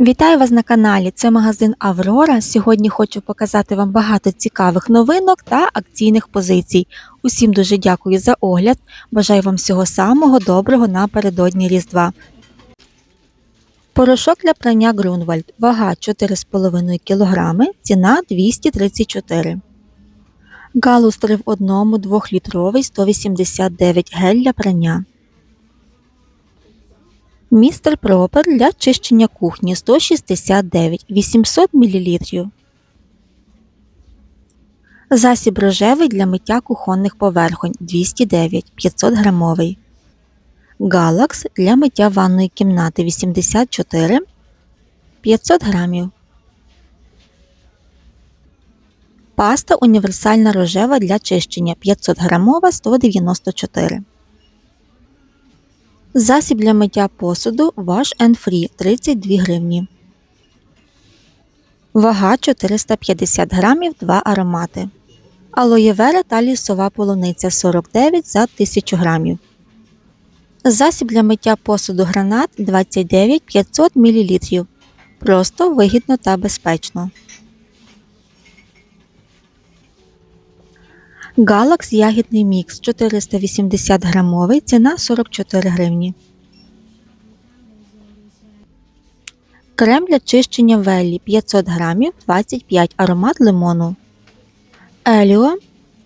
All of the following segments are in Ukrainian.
Вітаю вас на каналі. Це магазин Аврора. Сьогодні хочу показати вам багато цікавих новинок та акційних позицій. Усім дуже дякую за огляд. Бажаю вам всього самого доброго напередодні Різдва. Порошок для прання Грунвальд. Вага 4,5 кг, ціна 234 Галус 3 в 1 2-літровий 189 гель для прання. Містер Пропер для чищення кухні 169 800 мл. Засіб рожевий для миття кухонних поверхонь 209 500 грамовий. Галакс для миття ванної кімнати 84 500 грамів. Паста універсальна рожева для чищення 500 грамова 194 Засіб для миття посуду Wash and Free 32 гривні. Вага 450 грамів 2 аромати. Алоєвера та лісова полуниця 49 за 1000 грамів. Засіб для миття посуду гранат 29 500 мл. Просто вигідно та безпечно. Галакс ягідний мікс 480 грамовий, ціна 44 гривні. Крем для чищення веллі 500 грамів 25 аромат лимону. Еліо,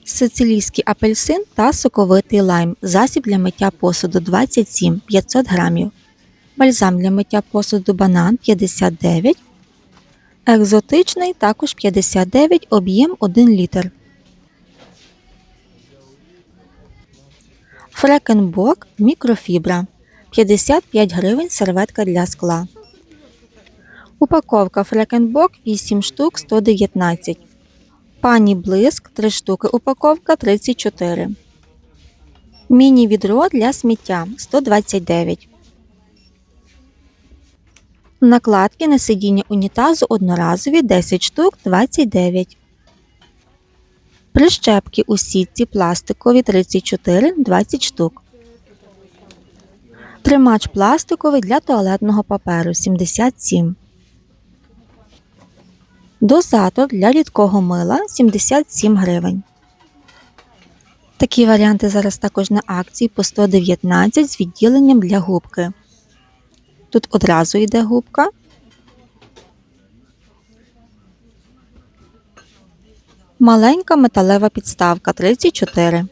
сицилійський апельсин та соковитий лайм. Засіб для миття посуду 27 500 грамів. Бальзам для миття посуду банан 59. Екзотичний також 59 об'єм 1 літр. Фрекенбок мікрофібра 55 гривень серветка для скла. Упаковка Фрекенбок 8 штук 119. Пані Блиск 3 штуки упаковка 34. Міні відро для сміття 129. Накладки на сидіння унітазу одноразові 10 штук 29. Прищепки у сітці пластикові 34 20 штук. Тримач пластиковий для туалетного паперу 77. Дозатор для рідкого мила 77 гривень. Такі варіанти зараз також на акції по 119 з відділенням для губки. Тут одразу йде губка. Маленька металева підставка 34.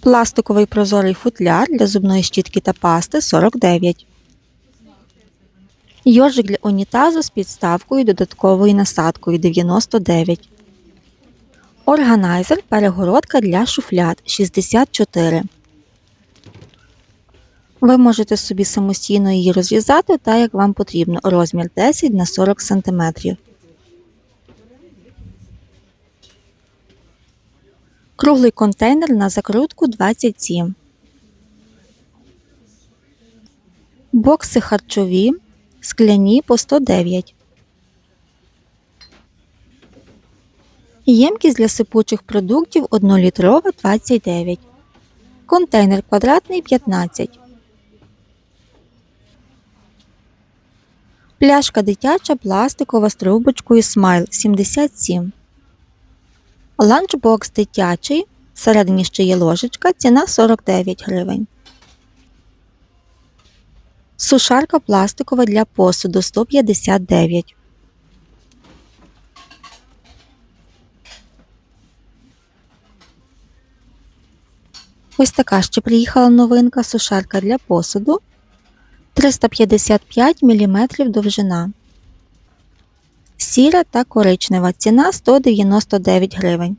Пластиковий прозорий футляр для зубної щітки та пасти 49. Йожик для унітазу з підставкою додатковою насадкою 99. Органайзер перегородка для шуфлят 64. Ви можете собі самостійно її розв'язати так, як вам потрібно. Розмір 10 на 40 см. Круглий контейнер на закрутку 27. Бокси харчові. Скляні по 109. Ємкість для сипучих продуктів 1-літрова 29. Контейнер квадратний 15. Пляшка дитяча пластикова з трубочкою Смайл 77. Ланчбокс дитячий. Всередині ще є ложечка. Ціна 49 гривень. Сушарка пластикова для посуду 159. Ось така ще приїхала новинка сушарка для посуду 355 мм довжина. Сіра та коричнева. Ціна 199 гривень.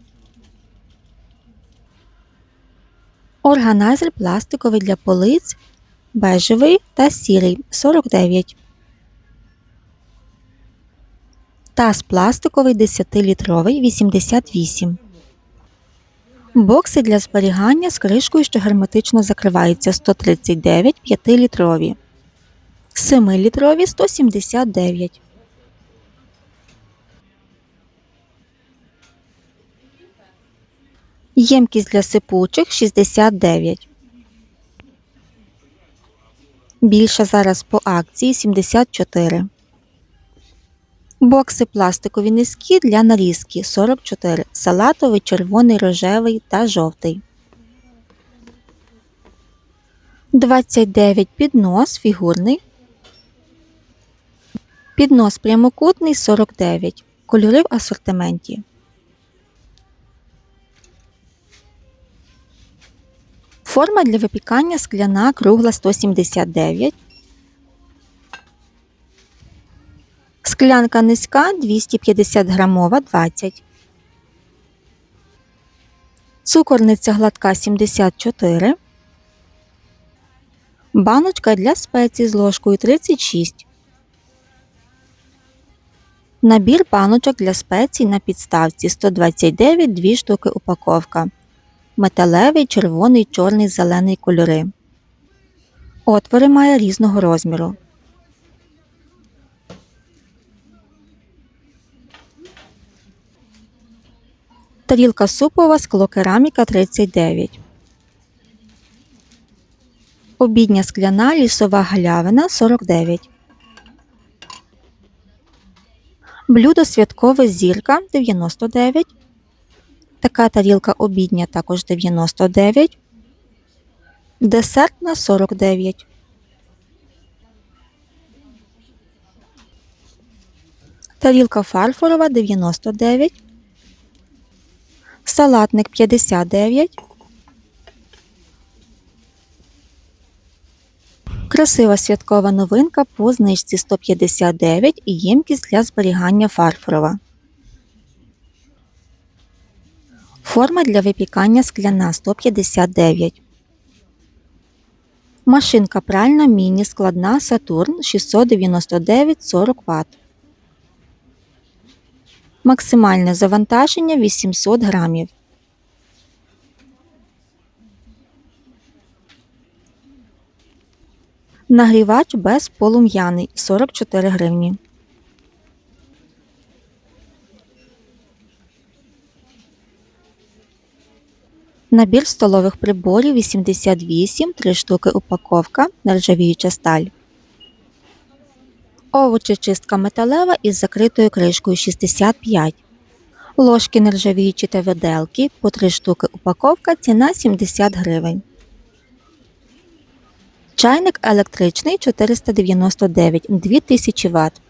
Органайзер пластиковий для полиць бежевий та сірий 49. Таз пластиковий 10-літровий 88. Бокси для зберігання з кришкою, що герметично закриваються 139 5-літрові. 7-літрові 179. Ємкість для сипучих 69. Більше зараз по акції 74. Бокси пластикові низькі для нарізки 44. Салатовий, червоний, рожевий та жовтий. 29 піднос фігурний. Піднос прямокутний 49. Кольори в асортименті. Форма для випікання скляна кругла 179. Склянка низька 250 грамова 20. Цукорниця гладка 74. Баночка для спецій з ложкою 36. Набір баночок для спецій на підставці 129 2 штуки упаковка. Металевий, червоний, чорний, зелений кольори. Отвори має різного розміру. Тарілка супова склокераміка 39. Обідня скляна лісова галявина 49. Блюдо святкове зірка 99. Така тарілка обідня також 99. Десертна 49. Тарілка фарфорова 99. Салатник 59. Красива святкова новинка по знижці 159 і ємкість для зберігання фарфорова. Форма для випікання скляна 159. Машинка пральна міні складна Сатурн 699 40 Вт. Максимальне завантаження 800 грамів. Нагрівач безполум'яний 44 гривні. Набір столових приборів 88, 3 штуки упаковка, нержавіюча сталь. Овочечистка металева із закритою кришкою 65. Ложки нержавіючі та виделки по 3 штуки упаковка, ціна 70 гривень. Чайник електричний 499 2000 Вт.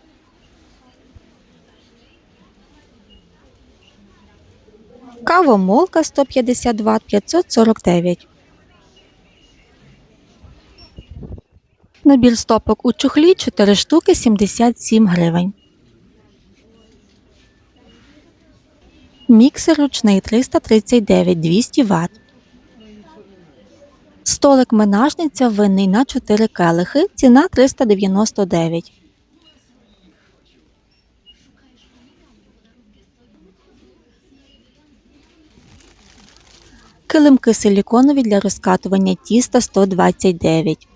Кавомолка 150 Вт 549. Набір стопок у чохлі 4 штуки 77 гривень. Міксер ручний 339 200 Вт. Столик менажниця винний на 4 келихи. Ціна 399. Килимки силіконові для розкатування тіста 129.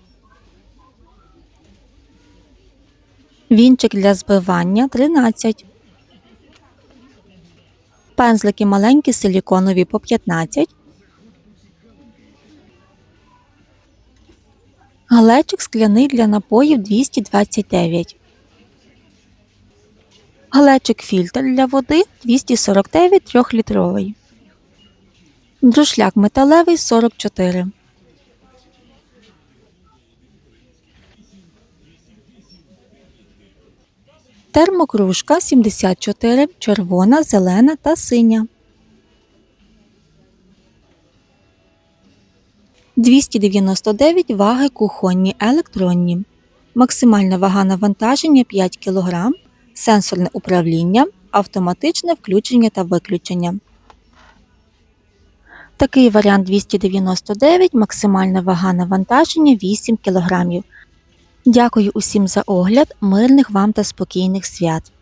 Вінчик для збивання 13. Пензлики маленькі силіконові по 15. Глечик скляний для напоїв 229. Глечик фільтр для води 249 3-літровий. Друшляк металевий 44. Термокружка 74, червона, зелена та синя. 299 ваги кухонні електронні. Максимальна вага навантаження 5 кг, сенсорне управління, автоматичне включення та виключення. Такий варіант 299, максимальна вага навантаження 8 кг. Дякую усім за огляд, мирних вам та спокійних свят.